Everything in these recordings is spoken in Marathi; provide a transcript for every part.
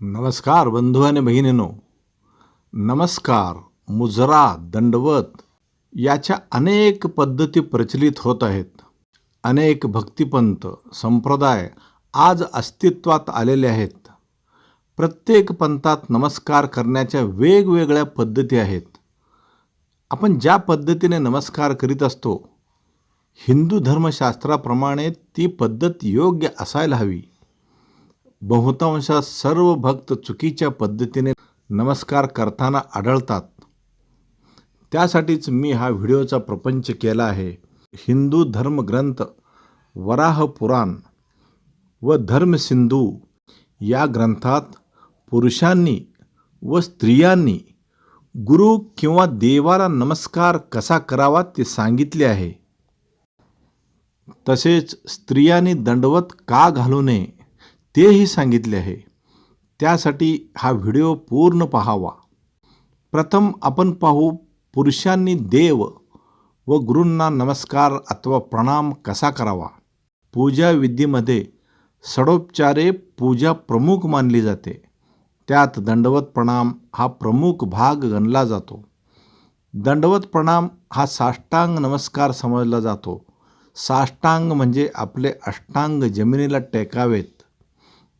नमस्कार बंधू आणि बहिणीनो. नमस्कार मुजरा दंडवत याच्या अनेक पद्धती प्रचलित होत आहेत. अनेक भक्तिपंथ संप्रदाय आज अस्तित्वात आलेले आहेत. प्रत्येक पंथात नमस्कार करण्याच्या वेगवेगळ्या पद्धती आहेत. आपण ज्या पद्धतीने नमस्कार करीत असतो हिंदू धर्मशास्त्राप्रमाणे ती पद्धत योग्य असायला हवी. बहुतांश सर्व भक्त चुकीच्या पद्धतीने नमस्कार करताना आढळतात. त्यासाठीच मी हा व्हिडिओचा प्रपंच केला आहे. हिंदू धर्मग्रंथ वराह पुराण व धर्मसिंधू या ग्रंथात पुरुषांनी व स्त्रियांनी गुरु किंवा देवाला नमस्कार कसा करावा ते सांगितले आहे. तसेच स्त्रियांनी दंडवत का घालू नये? तेही सांगितले आहे. त्यासाठी हा व्हिडिओ पूर्ण पाहावा. प्रथम आपण पाहू पुरुषांनी देव व गुरूंना नमस्कार अथवा प्रणाम कसा करावा? पूजा विधीमध्ये पूजा प्रमुख मानली जाते. त्यात दंडवत प्रणाम हा प्रमुख भाग गणला जातो. दंडवत प्रणाम हा साष्टांग नमस्कार समजला जातो. साष्टांग म्हणजे आपले अष्टांग जमिनीला टेकावेत.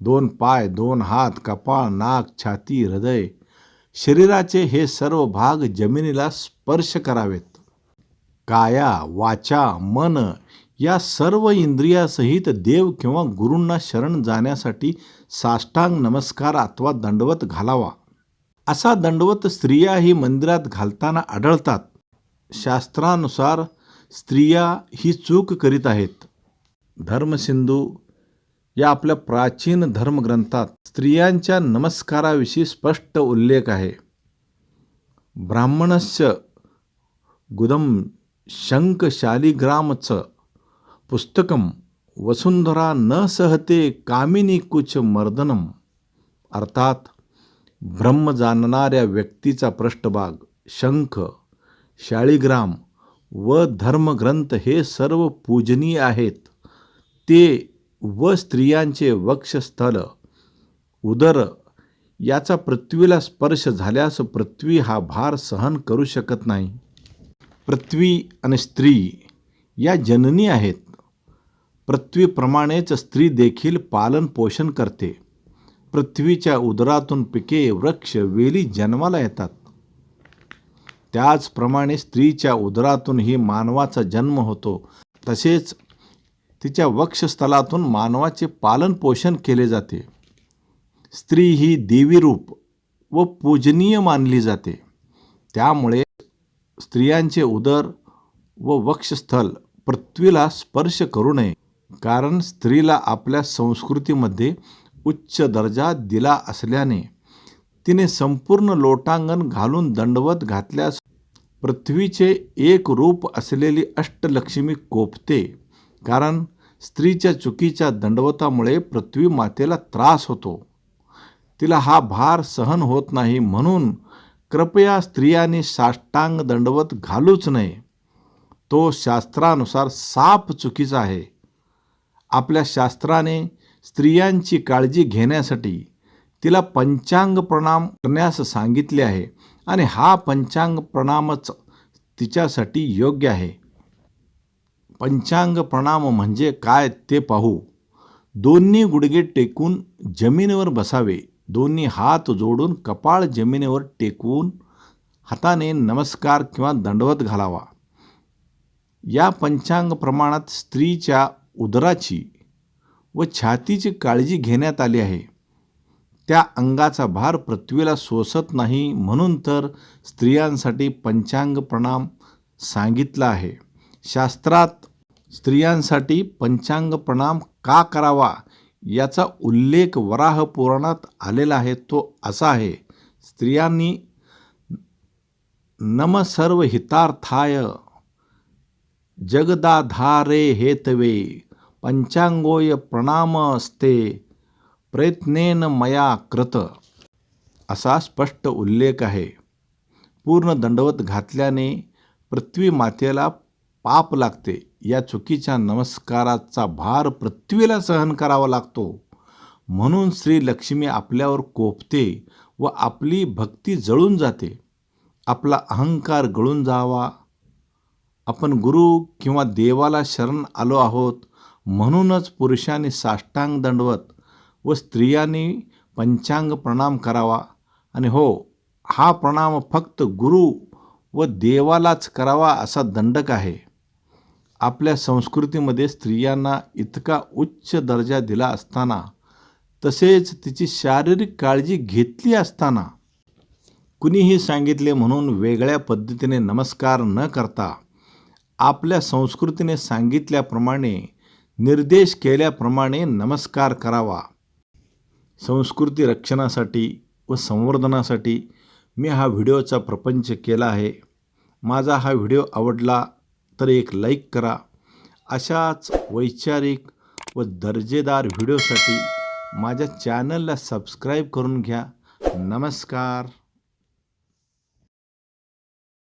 दोन पाय दोन हात कपाळ नाक छाती हृदय. शरीराचे हे सर्व भाग जमिनीला स्पर्श करावेत. काया वाचा मन या सर्व इंद्रियासहित देव किंवा गुरूंना शरण जाण्यासाठी साष्टांग नमस्कार अथवा दंडवत घालावा. असा दंडवत स्त्रियाही मंदिरात घालताना आढळतात. शास्त्रानुसार स्त्रिया ही चूक करीत आहेत. धर्मसिंधू या आपल्या प्राचीन धर्मग्रंथात स्त्रियांच्या नमस्काराविषयी स्पष्ट उल्लेख आहे. ब्राह्मणस्य गुदम शंख शालिग्रामच पुस्तकं वसुंधरा न सहते कामिनी कुच मर्दनम अर्थात ब्रह्म जाणणाऱ्या व्यक्तीचा पृष्ठभाग शंख शाळीग्राम व धर्मग्रंथ हे सर्व पूजनीय आहेत. ते व स्त्रियांचे वक्षस्थल उदर याचा पृथ्वीला स्पर्श झाल्यास पृथ्वी हा भार सहन करू शकत नाही. पृथ्वी आणि स्त्री या जननी आहेत. पृथ्वीप्रमाणेच स्त्री देखील पालन पोषण करते. पृथ्वीच्या उदरातून पिके वृक्ष वेली जन्माला येतात. त्याचप्रमाणे स्त्रीच्या उदरातूनही मानवाचा जन्म होतो. तसेच तिच्या वक्षस्थलातून मानवाचे पालन पोषण केले जाते. स्त्री ही देवी रूप व पूजनीय मानली जाते. त्यामुळे स्त्रियांचे उदर व वक्षस्थल पृथ्वीला स्पर्श करू नये कारण स्त्रीला आपल्या संस्कृतीमध्ये उच्च दर्जा दिला असल्याने तिने संपूर्ण लोटांगण घालून दंडवत घातल्यास पृथ्वीचे एक रूप असलेली अष्टलक्ष्मी कोपते कारण स्त्रीच्या चुकीच्या दंडवतामुळे पृथ्वी मातेला त्रास होतो. तिला हा भार सहन होत नाही म्हणून कृपया स्त्रियांनी साष्टांग दंडवत घालूच नये. तो शास्त्रानुसार साप चुकीचा आहे. आपल्या शास्त्राने स्त्रियांची काळजी घेण्यासाठी तिला पंचांग प्रणाम करण्यास सांगितले आहे आणि हा पंचांग प्रणामच तिच्यासाठी योग्य आहे. पंचांग प्रणाम म्हणजे काय ते पाहू. दोन्ही गुडघे टेकून जमिनीवर बसावे. दोन्ही हात जोडून कपाळ जमिनीवर टेकवून हाताने नमस्कार किंवा दंडवत घालावा. या पंचांग प्रमाणात स्त्रीच्या उदराची व छातीची काळजी घेण्यात आली आहे. त्या अंगाचा भार पृथ्वीला सोसत नाही म्हणून तर स्त्रियांसाठी पंचांग प्रणाम सांगितला आहे. शास्त्रात स्त्रियांसाठी पंचांग प्रणाम का करावा याचा उल्लेख वराह पुराणात आलेला आहे तो असा आहे स्त्रियांनी नम सर्व हितार्थाय जगदाधारे हेतवे पंचांगोय प्रणामस्ते प्रयत्नेन मया कृत. असा स्पष्ट उल्लेख आहे. पूर्ण दंडवत घातल्याने पृथ्वी मातेला पाप लागते. या चुकीच्या नमस्काराचा भार पृथ्वीला सहन करावा लागतो. म्हणून श्री लक्ष्मी आपल्यावर कोपते व आपली भक्ती जळून जाते. आपला अहंकार गळून जावा. आपण गुरु किंवा देवाला शरण आलो आहोत. म्हणूनच पुरुषांनी साष्टांग दंडवत व स्त्रियांनी पंचांग प्रणाम करावा. आणि हो हा प्रणाम फक्त गुरु व देवालाच करावा असा दंडक आहे. आपल्या संस्कृतीमध्ये स्त्रियांना इतका उच्च दर्जा दिला असताना तसेच तिची शारीरिक काळजी घेतली असताना कुणीही सांगितले म्हणून वेगळ्या पद्धतीने नमस्कार न करता आपल्या संस्कृतीने सांगितल्याप्रमाणे निर्देश केल्याप्रमाणे नमस्कार करावा. संस्कृती रक्षणासाठी व संवर्धनासाठी मी हा व्हिडिओचा प्रपंच केला आहे. माझा हा व्हिडिओ आवडला तर एक लाईक करा. अशाच वैचारिक व दर्जेदार व्हिडिओसाठी माझ्या चॅनलला सबस्क्राईब करून घ्या. नमस्कार.